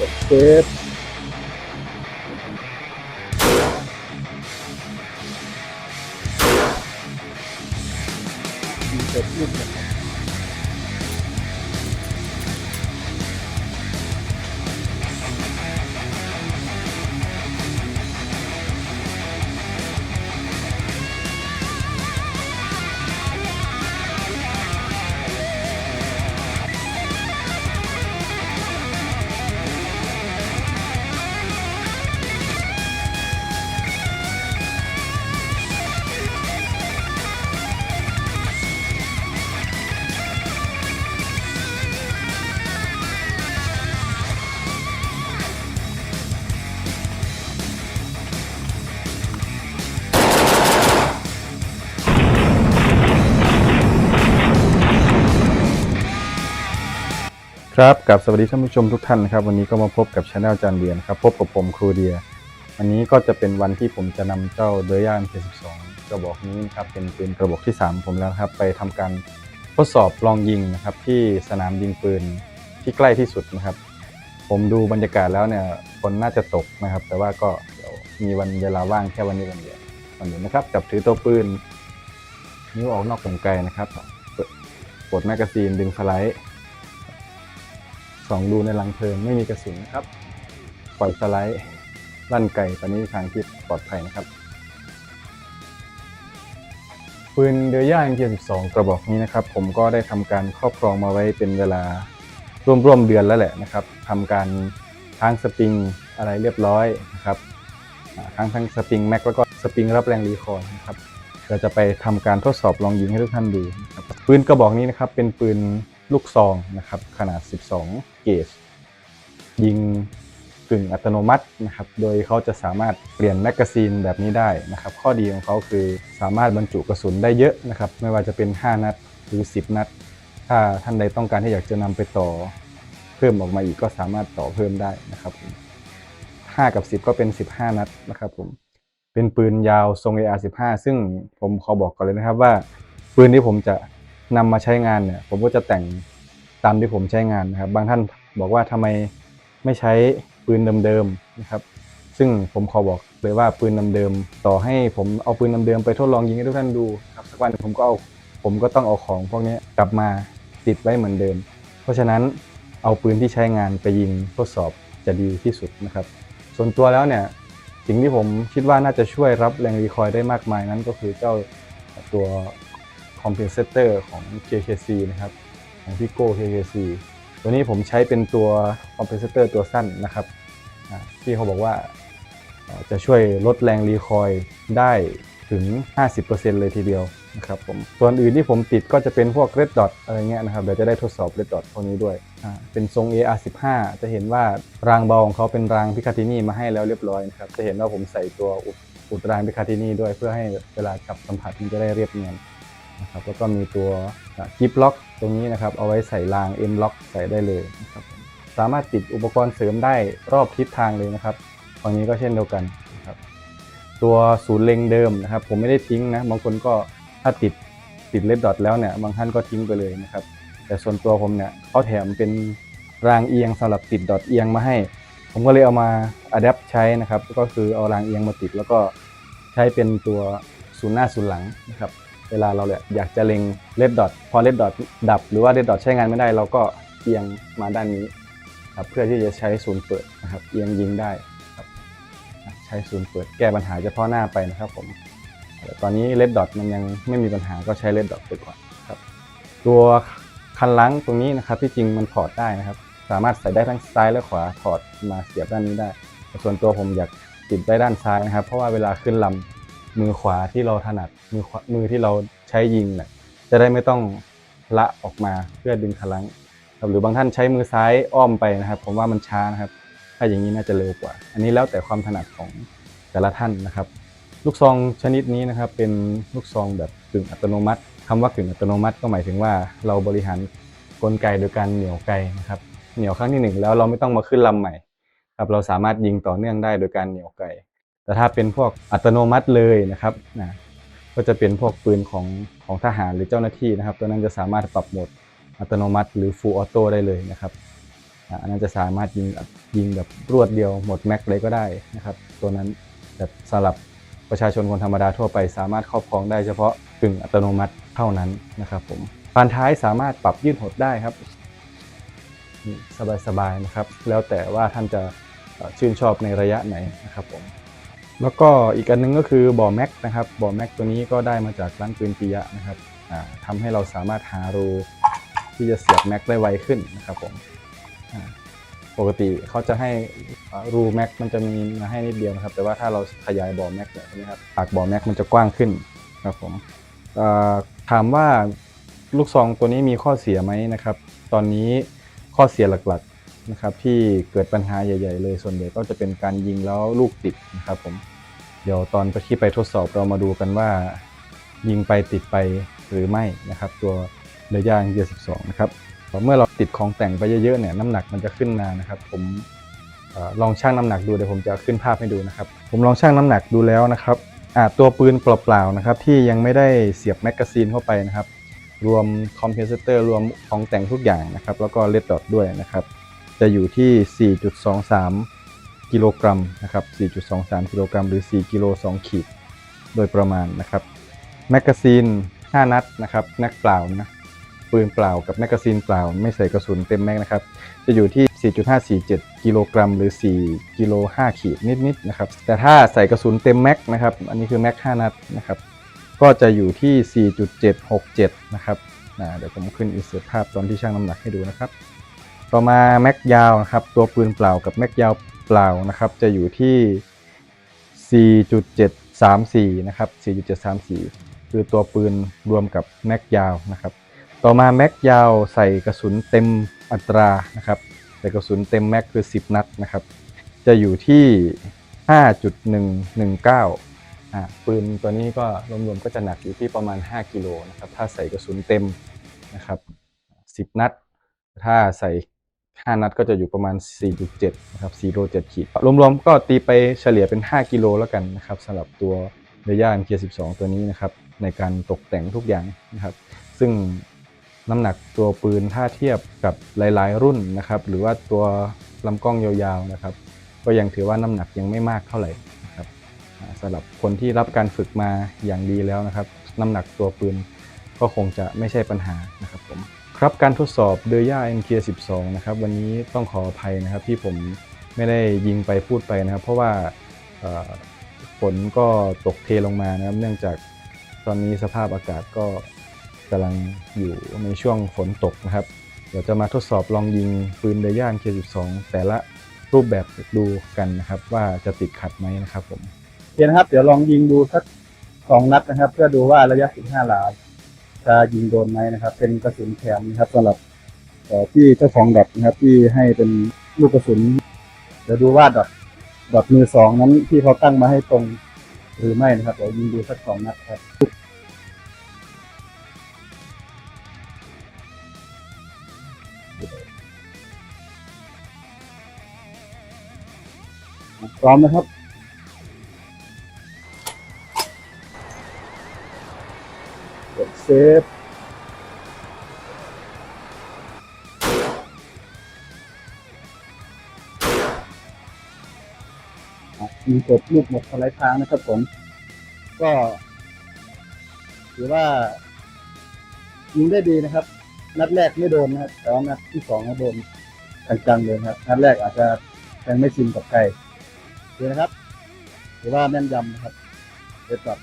กดเซฟ ครับกับสวัสดีท่านผู้ชมทุกท่านนะครับวันนี้ก็มาพบกับช anel จานเดียนครับพบกับผมครูเดีย วันนี้ก็จะเป็นวันที่ผมจะนำเจ้าเดย่าน72กระบอกนี้นะครับเป็นปืนกระบอกที่ 3 ผมแล้วครับไปทำการทดสอบลองยิงนะครับที่สนามยิงปืนที่ใกล้ที่สุดนะครับ ผมดูบรรยากาศแล้วเนี่ยฝนน่าจะตกนะครับ แต่ว่าก็เดี๋ยวมีวันเวลาว่างแค่วันนี้วันเดียววันเดียวนะครับจับถือตัวปืนนิ้วออกนอกกลไกนะครับเปิดปลดแมกกาซีนดึงสไลด์ สองดูในรังเพลิงไม่มีกระสุนนะครับ ปล่อยสไลด์ลั่นไก่ตอนนี้ทางที่ปลอดภัยนะครับ ปืนเดย่า M72 กระบอกนี้นะครับ ผมก็ได้ทำการครอบครองมาไว้เป็นเวลาร่วมๆเดือนแล้วแหละนะครับทำการค้างสปริงอะไรเรียบร้อยนะครับอ่าค้างทั้งสปริงแม็กแล้วก็สปริงรับแรงรีคอร์นะครับเราจะไปทำการทดสอบลองยิงให้ทุกท่านดูนะครับปืนกระบอกนี้นะครับเป็นปืน ลูกซองนะครับขนาด 12 เกจยิงกึ่งอัตโนมัตินะครับ โดยเขาจะสามารถเปลี่ยนแมกกาซีนแบบนี้ได้นะครับ ข้อดีของเขาคือสามารถบรรจุกระสุนได้เยอะนะครับ ไม่ว่าจะเป็น 5 นัดหรือ 10 นัด ถ้าท่านใดต้องการที่อยากจะนำไปต่อเพิ่มออกมาอีกก็สามารถต่อเพิ่มได้นะครับผม5กับ 10 ก็เป็น 15 นัดนะครับผม เป็นปืนยาวทรง AR15 ซึ่งผมขอบอกก่อนเลยนะครับว่า ปืนที่ผมจะ นำมาใช้งานเนี่ยผมก็จะแต่งตามที่ผมใช้งานนะครับ บางท่านบอกว่าทำไมไม่ใช้ปืนเดิมๆนะครับ ซึ่งผมขอบอกเลยว่าปืนเดิมๆต่อให้ผมเอาปืนเดิมๆไปทดลองยิงให้ทุกท่านดูครับสักวันผมก็เอาผมก็ต้องเอาของพวกนี้กลับมาติดไว้เหมือนเดิม เพราะฉะนั้นเอาปืนที่ใช้งานไปยิงทดสอบจะดีที่สุดนะครับ ส่วนตัวแล้วเนี่ยสิ่งที่ผมคิดว่าน่าจะช่วยรับแรงรีคอยล์ได้มากมายนั้นก็คือเจ้าตัว compensator ของ KKC นะครับของพี่โก้ KKC ตัวนี้ผมใช้เป็นตัว compensator ตัวสั้นนะครับที่เขาบอกว่าจะช่วยลดแรงรีคอยล์ได้ถึง 50%เลยทีเดียวนะครับผมส่วนอื่นที่ผมติดก็จะเป็นพวก red dot อะไรเงี้ยนะครับเดี๋ยวจะได้ทดสอบ red dot พวกนี้ด้วย เป็นทรง AR15 จะเห็นว่ารางเบาของเขาเป็นรางพิคาตินี่มาให้แล้วเรียบร้อยนะครับจะเห็นว่าผมใส่ตัวอุดอุดรางพิคาตินี่ด้วยเพื่อให้เวลาจับสัมผัสมันจะได้เรียบเนียน นะครับแล้วก็มีตัวกิฟล็อกตรงนี้นะครับเอาไว้ใส่ราง M ล็อกใส่ได้เลยนะครับสามารถติดอุปกรณ์เสริมได้รอบทิศทางเลยนะครับฝั่งนี้ก็เช่นเดียวกันนะครับตัวศูนย์เล็งเดิมนะครับ ผมไม่ได้ทิ้งนะบางคนก็ถ้าติดติดเลดดอทแล้วเนี่ยบางท่านก็ทิ้งไปเลยนะครับ แต่ส่วนตัวผมเนี่ยเขาแถมเป็นรางเอียงสำหรับติดดอทเอียงมาให้ ผมก็เลยเอามาอัดแอปใช้นะครับ ก็คือเอารางเอียงมาติดแล้วก็ใช้เป็นตัวศูนย์หน้าศูนย์หลังนะครับ เวลาเราเนี่ยอยากจะเล็งเลดดอทพอเลดดอทดับ หรือว่าเลดดอทใช้งานไม่ได้ เราก็เอียงมาด้านนี้ครับเพื่อที่จะใช้ศูนย์เปิดนะครับเอียงยิงได้ครับใช้ศูนย์เปิดแก้ปัญหาเฉพาะหน้าไปนะครับผมตอนนี้เลดดอทมันยังไม่มีปัญหาก็ใช้เลดดอทไปก่อนครับตัวคันล้างตรงนี้นะครับที่จริงมันถอดได้นะครับ สามารถใส่ได้ทั้งซ้ายและขวาถอดมาเสียบด้านนี้ได้ ส่วนตัวผมอยากติดไว้ด้านซ้ายนะครับ เพราะว่าเวลาขึ้นลำ มือขวาที่เราถนัดมือขวามือที่เราใช้ยิงเนี่ยจะได้ไม่ต้องละออกมาเพื่อดึงพลังครับหรือบางท่านใช้มือซ้ายอ้อมไปนะครับ ผมว่ามันช้านะครับ ถ้าอย่างนี้น่าจะเร็วกว่า อันนี้แล้วแต่ความถนัดของแต่ละท่านนะครับ ลูกซองชนิดนี้นะครับ เป็นลูกซองแบบกึ่งอัตโนมัติคำว่ากึ่งอัตโนมัติ ก็หมายถึงว่าเราบริหารกลไกโดยการเหนี่ยวไกนะครับ เหนี่ยวครั้งที่หนึ่งแล้วเราไม่ต้องมาขึ้นลำใหม่ครับเราสามารถยิงต่อเนื่องได้โดยการเหนี่ยวไก แต่ถ้าเป็นพวกอัตโนมัติเลยนะครับนะก็จะเป็นพวกปืนของของทหารหรือเจ้าหน้าที่นะครับ ตัวนั้นจะสามารถปรับโหมดอัตโนมัติ หรือ Full Auto ได้เลยนะครับอันนั้นจะสามารถยิงยิงแบบรวดเดียวหมดแม็กเลยก็ได้นะครับ ตัวนั้นแต่สำหรับประชาชนคนธรรมดาทั่วไป สามารถครอบครองได้เฉพาะกึ่งอัตโนมัติเท่านั้นนะครับผมปานท้ายสามารถปรับยืดหดได้ครับสบายๆนะครับ แล้วแต่ว่าท่านจะชื่นชอบในระยะไหนนะครับผม แล้วก็อีกอันนึงก็คือบ่อแม็กนะครับบ่อแม็กตัวนี้ก็ได้มาจากร้านปืนปิยะนะครับอ่าทำให้เราสามารถหารูที่จะเสียบแม็กได้ไวขึ้นนะครับผมปกติเขาจะให้รูแม็กมันจะมีมาให้นิดเดียวนะครับ แต่ว่าถ้าเราขยายบ่อแม็กเนี่ยใช่ไหมครับปากบ่อแม็กมันจะกว้างขึ้นครับผมถามว่าลูกซองตัวนี้มีข้อเสียไหมนะครับ ตอนนี้ข้อเสียหลักๆ นะครับที่เกิดปัญหาใหญ่ๆ เลยส่วนใหญ่ก็จะเป็นการยิงแล้วลูกติดนะครับผมเดี๋ยวตอนไปที่ไปทดสอบเรามาดูกันว่า ยิงไปติดไปหรือไม่นะครับ ตัวเรย่าเกียร์12 นะครับเมื่อเราติดของแต่งไปเยอะๆเนี่ยน้ำหนักมันจะขึ้นมานะครับ ผมอลองชั่งน้ำหนักดูเดี๋ยวผมจะขึ้นภาพให้ดูนะครับ ผมลองชั่งน้ำหนักดูแล้วนะครับอาตัวปืนเปล่าๆนะครับที่ยังไม่ได้เสียบแมกกาซีนเข้าไปนะครับรวมคอมเพนเซเตอร์รวมของแต่งทุกอย่างนะครับ แล้วก็เลดดอทด้วยนะครับ จะอยู่ที่ 4.23 กิโลกรัมนะครับ 4.23 กิโลกรัมหรือ 4 กิโล 2 ขีด โดยประมาณนะครับแมกกาซีน 5 นัดนะครับแม็กเปล่านะปืนเปล่ากับแมกกาซีนเปล่า ไม่ใส่กระสุนเต็มแม็กนะครับจะอยู่ที่ 4.547 กิโลกรัมหรือ 4 กิโล 5 ขีดนิดๆนะครับแต่ถ้าใส่กระสุนเต็มแม็กนะครับอันนี้คือแม็ก 5 นัดนะครับก็จะอยู่ที่ 4.767 นะครับเดี๋ยวผมขึ้นอินเสิร์ตภาพตอนที่ชั่งน้ำหนักให้ดูนะครับ ต่อมาแม็กยาวนะครับตัวปืนเปล่ากับแม็กยาวเปล่านะครับจะอยู่ที่ 4.734 นะครับ 4.734 คือตัวปืนรวมกับแม็กยาวนะครับ ต่อมาแม็กยาวใส่กระสุนเต็มอัตรานะครับใส่กระสุนเต็มแม็กคือ 10 นัดนะครับ จะอยู่ที่ 5.119อ่าปืนตัวนี้ก็รวมๆก็จะหนักอยู่ที่ประมาณ 5 กิโลนะครับ ถ้าใส่กระสุนเต็มนะครับ 10 นัด ถ้าใส่ 5 นัดก็จะอยู่ประมาณ 4.7 นะครับ 4.7 ขีด รวมๆ ก็ตีไปเฉลี่ยเป็น 5 กิโลแล้วกันนะครับสำหรับตัวเรย่า MK12 ตัวนี้นะครับ ในการตกแต่งทุกอย่างนะครับ ซึ่งน้ำหนักตัวปืนถ้าเทียบกับหลายๆ รุ่นนะครับ หรือว่าตัวลำกล้องยาวๆ นะครับ ก็ยังถือว่าน้ำหนักยังไม่มากเท่าไหร่นะครับสำหรับคนที่รับการฝึกมาอย่างดีแล้วนะครับ น้ำหนักตัวปืนก็คงจะไม่ใช่ปัญหานะครับผม ครับการทดสอบเดย่า MK12 นะครับวันนี้ต้องขออภัยนะครับที่ผมไม่ได้ยิงไปพูดไปนะครับ เพราะว่าฝนก็ตกเทลงมานะครับ เนื่องจากตอนนี้สภาพอากาศก็กำลังอยู่ในช่วงฝนตกนะครับ เดี๋ยวจะมาทดสอบลองยิงปืนเดย่า MK12 แต่ละรูปแบบดูกันนะครับ ว่าจะติดขัดไหมนะครับผมโอเคนะครับ เดี๋ยวลองยิงดูสักสองนัดนะครับ เพื่อดูว่าระยะ 15หลา จะยิงโดนไหมนะครับ เป็นกระสุนแถมนะครับสำหรับที่เจ้าของดอทนะครับ ที่ให้เป็นลูกกระสุนเดี๋ยวดูว่าดอทดอทมือสองนั้นที่เขาตั้งมาให้ตรงหรือไม่นะครับเดี๋ยวยิงดูสักสองนัดครับพร้อมนะครับ กดเซฟมีกดลูกหมดอะไรทางนะครับผม ก็ถือว่ายิงได้ดีนะครับ นัดแรกไม่โดนนะครับแต่ว่านัดที่สองโดนจังๆเลยครับ นัดแรกอาจจะยังไม่ชินกับไก่ดีนะครับ ถือว่าแม่นยำนะครับเด็ดแบบ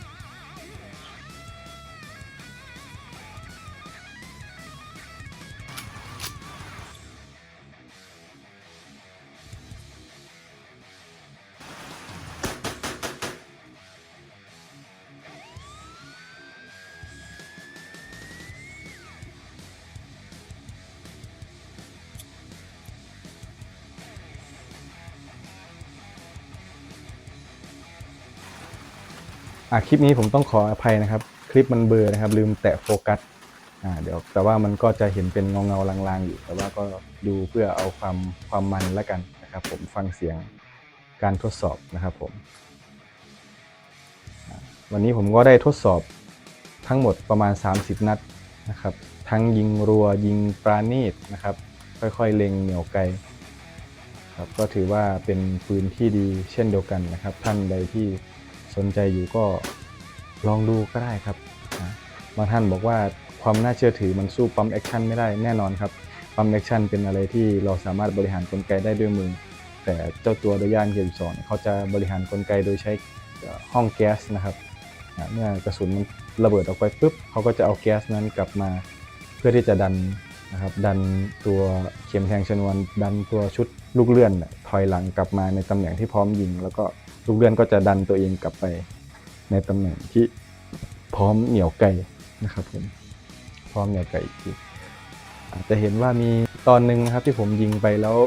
ะคลิปนี้ผมต้องขออภัยนะครับ คลิปมันเบลอนะครับ ลืมแตะโฟกัสอ่าเดี๋ยวแต่ว่ามันก็จะเห็นเป็นเงาเงาลางๆ อยู่ แต่ว่าก็ดูเพื่อเอาความความมันแล้วกันนะครับ ผมฟังเสียงการทดสอบนะครับผม วันนี้ผมก็ได้ทดสอบทั้งหมดประมาณ 30 นัดนะครับ ทั้งยิงรัวยิงปราณีตนะครับ ค่อยๆ เล็งเหนียวไกลครับก็ถือว่าเป็นปืนที่ดีเช่นเดียวกันนะครับ ท่านใดที่ สนใจอยู่ก็ลองดูก็ได้ครับนะบางท่านบอกว่าความน่าเชื่อถือมันสู้ปั๊มแอคชั่นไม่ได้แน่นอนครับปั๊มแอคชั่นเป็นอะไรที่เราสามารถบริหารกลไกได้ด้วยมือ แต่เจ้าตัวเดย่านเกมสองเขาจะบริหารกลไกโดยใช้ห้องแก๊สนะครับเมื่อกระสุนมันระเบิดออกไปปุ๊บเขาก็จะเอาแก๊สนั้นกลับมาเพื่อที่จะดันนะครับดันตัวเข็มแทงชนวน ดันตัวชุดลูกเลื่อนถอยหลังกลับมาในตำแหน่งที่พร้อมยิง แล้วก็ ลูกเลื่อนก็จะดันตัวเองกลับไปในตำแหน่งที่พร้อมเหนี่ยวไกลนะครับผมพร้อมเหนี่ยวไกลอีกทีอาจจะเห็นว่ามีตอนหนึ่งนะครับที่ผมยิงไปแล้ว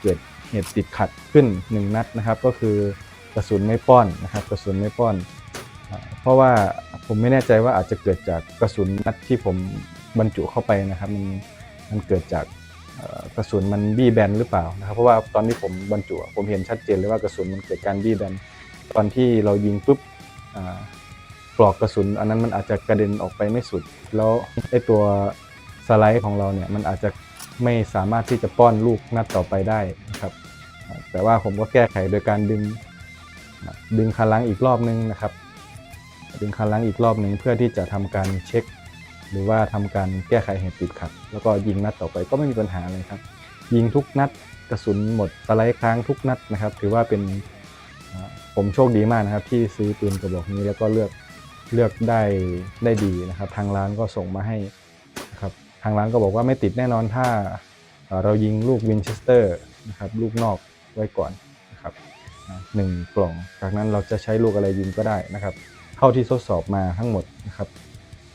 เกิดเหตุติดขัดขึ้นหนึ่งนัดนะครับ ก็คือกระสุนไม่ป้อนนะครับ กระสุนไม่ป้อน เพราะว่าผมไม่แน่ใจว่าอาจจะเกิดจากกระสุนนัดที่ผมบรรจุเข้าไปนะครับ มันมันเกิดจาก กระสุนมันบี้แบนหรือเปล่านะครับเพราะว่าตอนที่ผมบรรจุผมเห็นชัดเจนเลยว่ากระสุนมันเกิดการบี้แบนตอนที่เรายิงปุ๊บปลอกกระสุน อันนั้นมันอาจจะกระเด็นออกไปไม่สุด แล้วไอ้ตัวสไลด์ของเราเนี่ยมันอาจจะไม่สามารถที่จะป้อนลูกนัดต่อไปได้นะครับ แต่ว่าผมก็แก้ไขโดยการดึงดึงคันลังอีกรอบนึงนะครับ ดึงคันล้างอีกรอบหนึ่งเพื่อที่จะทำการเช็ค หรือว่าทำการแก้ไขเหตุติดขัด แล้วก็ยิงนัดต่อไปก็ไม่มีปัญหาเลยครับ ยิงทุกนัดกระสุนหมดสไลด์ค้างทุกนัดนะครับ ถือว่าเป็นผมโชคดีมากนะครับ ที่ซื้อปืนกระบอกนี้แล้วก็เลือกเลือกได้ได้ดีนะครับ ทางร้านก็ส่งมาให้นะครับทางร้านก็บอกว่าไม่ติดแน่นอนถ้าเรายิงลูกวินเชสเตอร์นะครับลูกนอกไว้ก่อนนะครับหนึ่งกล่อง จากนั้นเราจะใช้ลูกอะไรยิงก็ได้นะครับ เท่าที่ทดสอบมาทั้งหมดนะครับ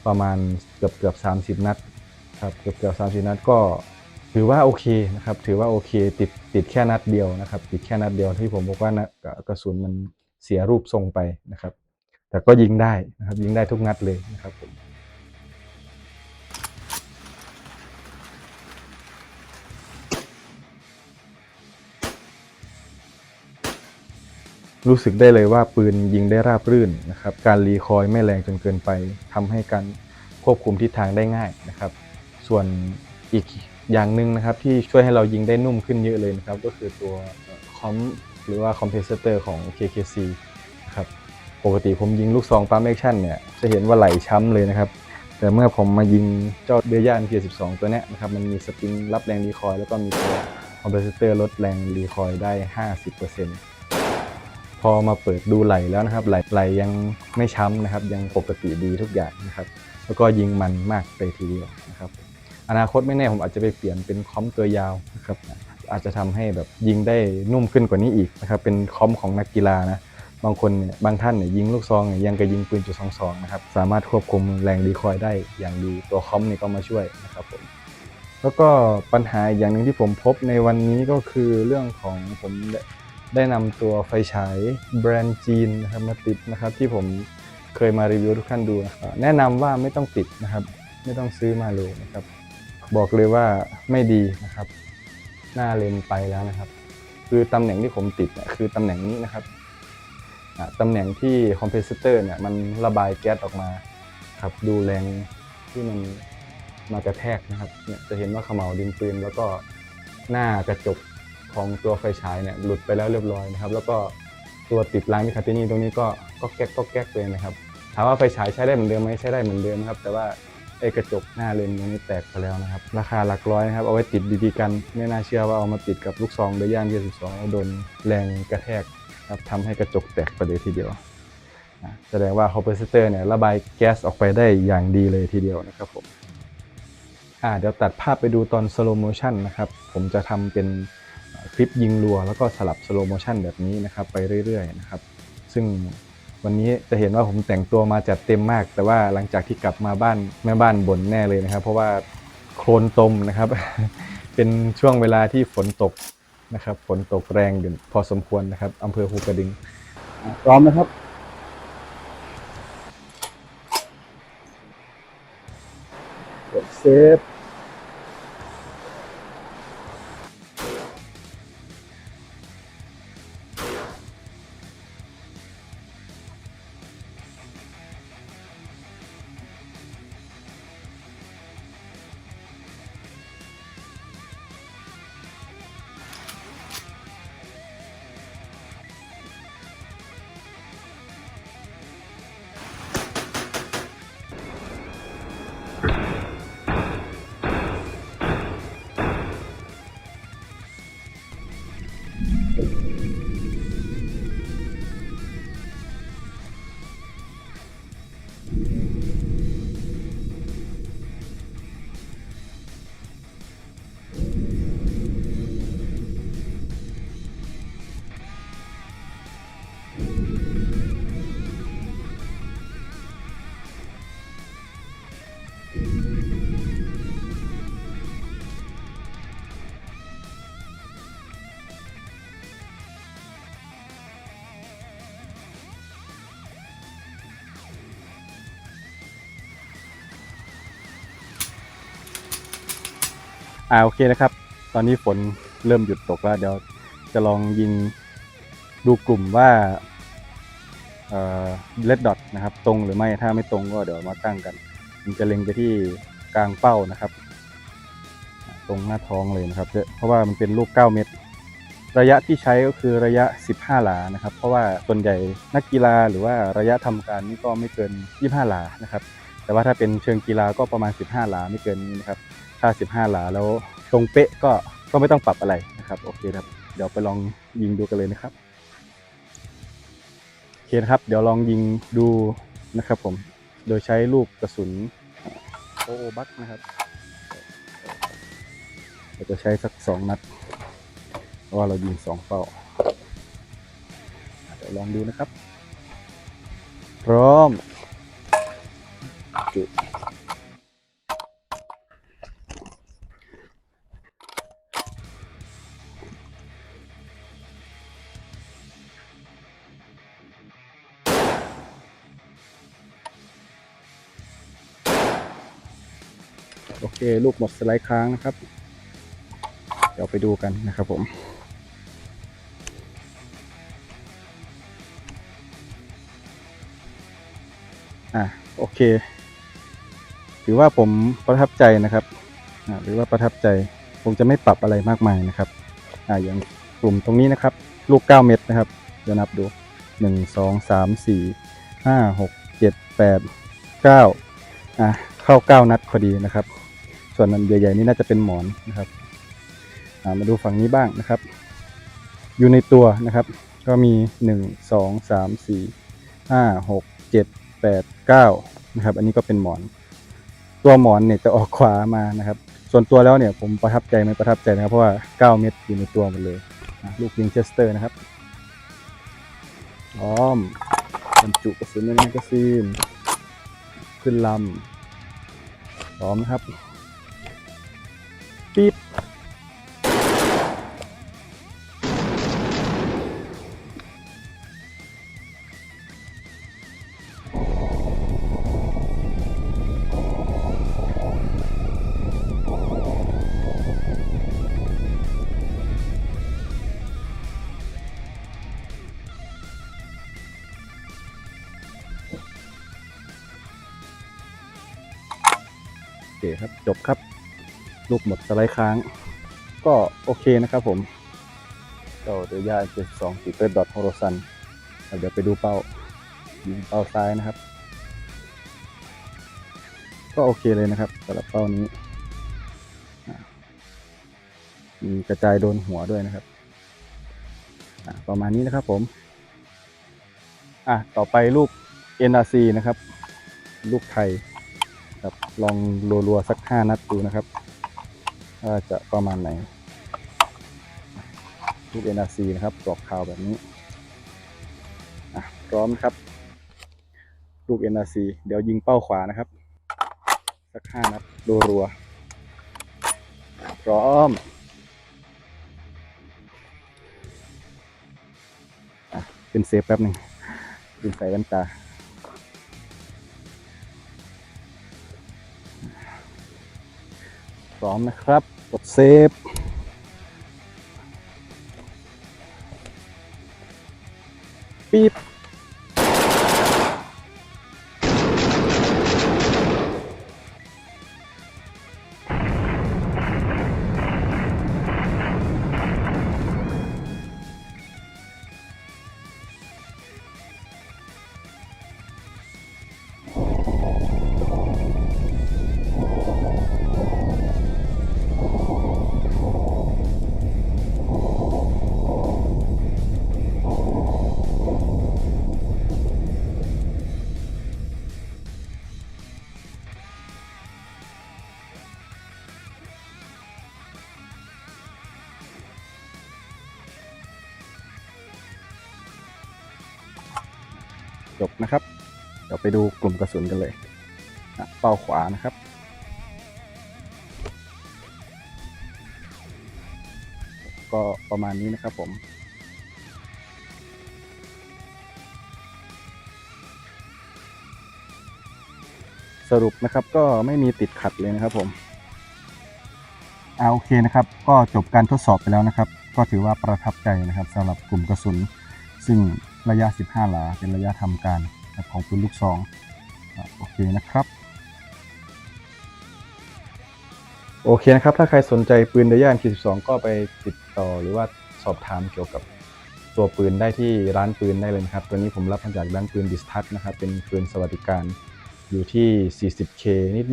ประมาณเกือบเกือบ30นัดครับเกือบเกือบ30นัดก็ถือว่าโอเคนะครับถือว่าโอเคติดติดแค่นัดเดียวนะครับ ติดแค่นัดเดียวที่ผมบอกว่านะกระกระสุนมันเสียรูปทรงไปนะครับ แต่ก็ยิงได้นะครับยิงได้ทุกนัดเลยนะครับผม รู้สึกได้เลยว่าปืนยิงได้ราบรื่นนะครับ การรีคอยไม่แรงจนเกินไปทำให้การควบคุมทิศทางได้ง่ายนะครับ ส่วนอีกอย่างหนึ่งนะครับที่ช่วยให้เรายิงได้นุ่มขึ้นเยอะเลยนะครับ ก็คือตัวคอมหรือว่าคอมเพรสเตอร์ของ KKC นะครับปกติผมยิงลูกซองปั๊มแอคชั่นเนี่ยจะเห็นว่าไหลช้ำเลยนะครับ แต่เมื่อผมมายิงเจ้าเดือย่าน P12 ตัวนี้นะครับ มันมีสปริงรับแรงรีคอยแล้วก็มีตัวคอมเพรสเตอร์ลดแรงรีคอยได้ 50% อมาเปิดดูไหลแล้วนะครับไหลไหลยังไม่ช้ำนะครับ ยังปกติดีทุกอย่างนะครับ แล้วก็ยิงมันมากเลยทีเดียวนะครับ อนาคตไม่แน่ผมอาจจะไปเปลี่ยนเป็นคอมตัวยาวนะครับอาจจะทำให้แบบยิงได้นุ่มขึ้นกว่านี้อีกนะครับ เป็นคอมของนักกีฬานะบางคนเนี่ยบางท่านเนี่ยยิงลูกซองเนี่ยยังกับยิงปืนจุดสองสองนะครับสามารถควบคุมแรงดีคอยได้อย่างดีตัวคอมนี่ก็มาช่วยนะครับผมแล้วก็ปัญหาอย่างหนึ่งที่ผมพบในวันนี้ก็คือเรื่องของผม ได้นำตัวไฟฉายแบรนด์จีนนะครับมาติดนะครับที่ผมเคยมารีวิวทุกท่านดูนะครับแนะนำว่าไม่ต้องติดนะครับ ไม่ต้องซื้อมาเลยนะครับ บอกเลยว่าไม่ดีนะครับ หน้าเลนไปแล้วนะครับ คือตำแหน่งที่ผมติดเนี่ยคือตำแหน่งนี้นะครับตำแหน่งที่คอมเพรสเตอร์เนี่ยมันระบายแก๊สออกมาครับดูแรงที่มันมากระแทกนะครับเนี่ยจะเห็นว่าเขม่าดินปืนแล้วก็หน้ากระจก ของตัวไฟฉายเนี่ยหลุดไปแล้วเรียบร้อยนะครับ แล้วก็ตัวติดล้างมิคาตินี่ตรงนี้ก็ก็แก๊กก็แก๊กเลยนะครับ ถามว่าไฟฉายใช้ได้เหมือนเดิมไหมใช้ได้เหมือนเดิมครับ แต่ว่าไอ้กระจกหน้าเลนตรงนี้แตกไปแล้วนะครับ ราคาหลักร้อยนะครับ เอาไว้ติดดีๆกัน ไม่น่าเชื่อว่าเอามาติดกับลูกซองเดย่าน22แล้วโดนแรงกระแทกครับทำให้กระจกแตกไปเลยทีเดียวแสดงว่าคอมเพรสเตอร์เนี่ยระบายแก๊สออกไปได้อย่างดีเลยทีเดียวนะครับผมอ่าเดี๋ยวตัดภาพไปดูตอนสโลโมชันนะครับ ผมจะทำเป็น คลิปยิงรัว แล้วก็สลับสโลโมชันแบบนี้นะครับไปเรื่อยๆนะครับซึ่งวันนี้จะเห็นว่าผมแต่งตัวมาจัดเต็มมาก แต่ว่าหลังจากที่กลับมาบ้านแม่บ้านบ่นแน่เลยนะครับ เพราะว่าโคลนตมนะครับ เป็นช่วงเวลาที่ฝนตกนะครับฝนตกแรงอยู่พอสมควรนะครับอำเภอภูกระดึงอะพร้อมนะครับเซฟ อ่าโอเคนะครับ ตอนนี้ฝนเริ่มหยุดตกแล้วเดี๋ยวจะลองยิงดูกลุ่มว่าเอ่อเลดดอทนะครับ ตรงหรือไม่ถ้าไม่ตรงก็เดี๋ยวมาตั้งกันผมจะเล็งไปที่กลางเป้านะครับ ตรงหน้าท้องเลยนะครับ เพราะว่ามันเป็นลูก 9 เมตรระยะที่ใช้ก็คือระยะ 15 หลานะครับ เพราะว่าส่วนใหญ่นักกีฬาหรือว่าระยะทำการนี่ก็ไม่เกิน 25 หลานะครับ แต่ว่าถ้าเป็นเชิงกีฬาก็ประมาณ 15 หลาไม่เกินนี้นะครับ ถ้า15หลาแล้วตรงเป๊ะก็ก็ไม่ต้องปรับอะไรนะครับโอเคครับเดี๋ยวไปลองยิงดูกันเลยนะครับโอเคนะครับ เดี๋ยวลองยิงดูนะครับ ผมโดยใช้ลูกกระสุนโอโอบักนะครับเราจะใช้สักสองนัดเพราะว่าเรายิงสองเป้าเดี๋ยวลองดูนะครับ พร้อม ลูกหมดสไลด์ค้างนะครับ เดี๋ยวไปดูกันนะครับผมอะโอเค ถือว่าผมประทับใจนะครับอ่าหรือว่าประทับใจผมจะไม่ปรับอะไรมากมายนะครับอ่าอย่างกลุ่มตรงนี้นะครับ ลูก 9 เม็ดนะครับเดี๋ยวนับดู 1 2 3 4 5 6 7 8 9อะเข้า 9 นัดพอดีนะครับ ส่วนนั้นใหญ่ๆนี่น่าจะเป็นหมอนนะครับามาดูฝั่งนี้บ้างนะครับ อยู่ในตัวนะครับ ก็มี 1 2 3 4 5 6 7 8 9นะครับ อันนี้ก็เป็นหมอน ตัวหมอนเนี่ยจะออกขวามานะครับ ส่วนตัวแล้วเนี่ยผมประทับใจไหม่ประทับใจนะครับ เพราะว่า 9 เม็ดอยู่ในตัวหมดเลย ลูกวิงเชสเตอร์นะครับพร้อมบรรจุกระสุนในแมกกาซีน ขึ้นลำพร้อมนะครับ ปี๊บ หมดสไลด์ค้าง ก็โอเคนะครับผมเจ้าเดือยาเจ็ดสองติเตอร์ดอทโฮโรซันเดี๋ยวไปดูเป้ายิงเป้าซ้ายนะครับ ก็โอเคเลยนะครับสำหรับเป้านี้มีกระจายโดนหัวด้วยนะครับประมาณนี้นะครับผมอะต่อไปลูก NRC นะครับ ลูกไทยครับลองรัวๆ สัก 5 นัดดูนะครับ ว่าจะประมาณไหนลูก NRC นะครับกรอกขาวแบบนี้พร้อมครับ ลูก NRC เดี๋ยวยิงเป้าขวานะครับ สัก5นัดรัวๆพร้อมอเป็นเซฟแป๊บหนึ่งลืมใส่แว่นตาพร้อมนะครับ ดเซฟปี๊บ ไปดูกลุ่มกระสุนกันเลย เป้าขวานะครับ ก็ประมาณนี้นะครับผมสรุปนะครับก็ไม่มีติดขัดเลยนะครับผมอ่าโอเคนะครับ ก็จบการทดสอบไปแล้วนะครับ ก็ถือว่าประทับใจนะครับสำหรับกลุ่มกระสุน ซึ่งระยะ 15 หลาเป็นระยะทำการ ของปืนลูกซองอโอเคนะครับโอเคนะครับ ถ้าใครสนใจปืนเดย่า M42 ก็ไปติดต่อหรือว่าสอบถามเกี่ยวกับตัวปืนได้ที่ร้านปืนได้เลยนะครับ ตัวนี้ผมรับมาจากร้านปืนดิสทัศนะครับ เป็นปืนสวัสดิการอยู่ที่ 40K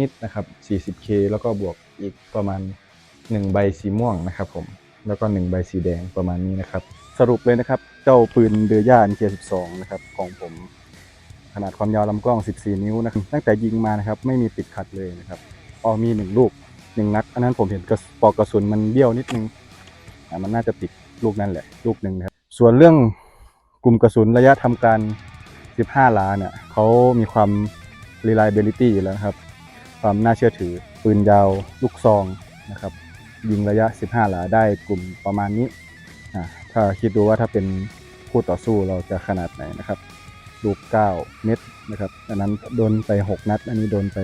นิดๆนะครับ 40K แล้วก็บวกอีกประมาณ 1 ใบสีม่วงนะครับผม แล้วก็ 1 ใบสีแดงประมาณนี้นะครับ สรุปเลยนะครับ เจ้าปืนเดย่า MK12 นะครับของผม ขนาดความยาวลำกล้อง 14 นิ้วนะครับตั้งแต่ยิงมานะครับไม่มีติดขัดเลยนะครับอ๋อมี1ลูก1นัดอันนั้นผมเห็นกระปอกกระสุนมันเบี้ยวนิดนึงอ่ามันน่าจะติดลูกนั่นแหละ ลูกหนึ่งนะครับส่วนเรื่องกลุ่มกระสุนระยะทำการ 15หลานเนี่ยเขามีความ reliability อยู่แล้วครับ ความน่าเชื่อถือปืนยาวลูกซองนะครับยิงระยะ 15 หลาได้กลุ่มประมาณนี้อ่าถ้าคิดดูว่าถ้าเป็นคู่ต่อสู้เราจะขนาดไหนนะครับ ลูก 9 เม็ดนะครับ อันนั้นโดนไป 6 นัด อันนี้โดนไป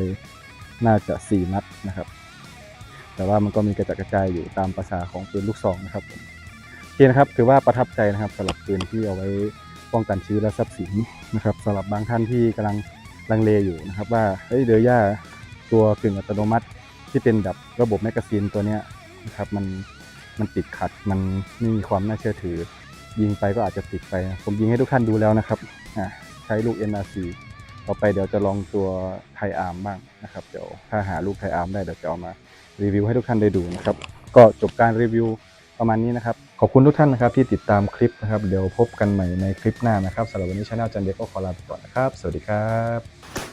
น่าจะ 4 นัดนะครับ แต่ว่ามันก็มีกระจัดกระจายอยู่ตามภาษาของปืนลูกซองนะครับโอเคนะครับ ถือว่าประทับใจนะครับสำหรับปืนที่เอาไว้ป้องกันชีวิตและทรัพย์สินนะครับสำหรับบางท่านที่กำลังลังเลอยู่นะครับ ว่าเฮ้ยเดอย่าตัวกึ่งอัตโนมัติที่เป็นแบบระบบแมกกาซีนตัวเนี้ยนะครับมันมันติดขัดมันไม่มีความน่าเชื่อถือ ยิงไปก็อาจจะติดไป ผมยิงให้ทุกท่านดูแล้วนะครับอ่า ใช้ลูก NRC ต่อไปเดี๋ยวจะลองตัวไทอาร์มบ้างนะครับ เดี๋ยวถ้าหาลูกไทอาร์มได้เดี๋ยวจะเอามารีวิวให้ทุกท่านได้ดูนะครับ ก็จบการรีวิวประมาณนี้นะครับ ขอบคุณทุกท่านนะครับที่ติดตามคลิปนะครับ เดี๋ยวพบกันใหม่ในคลิปหน้านะครับสำหรับวันนี้ช anel จันเด็กก็ขอลาไปก่อนนะครับ สวัสดีครับ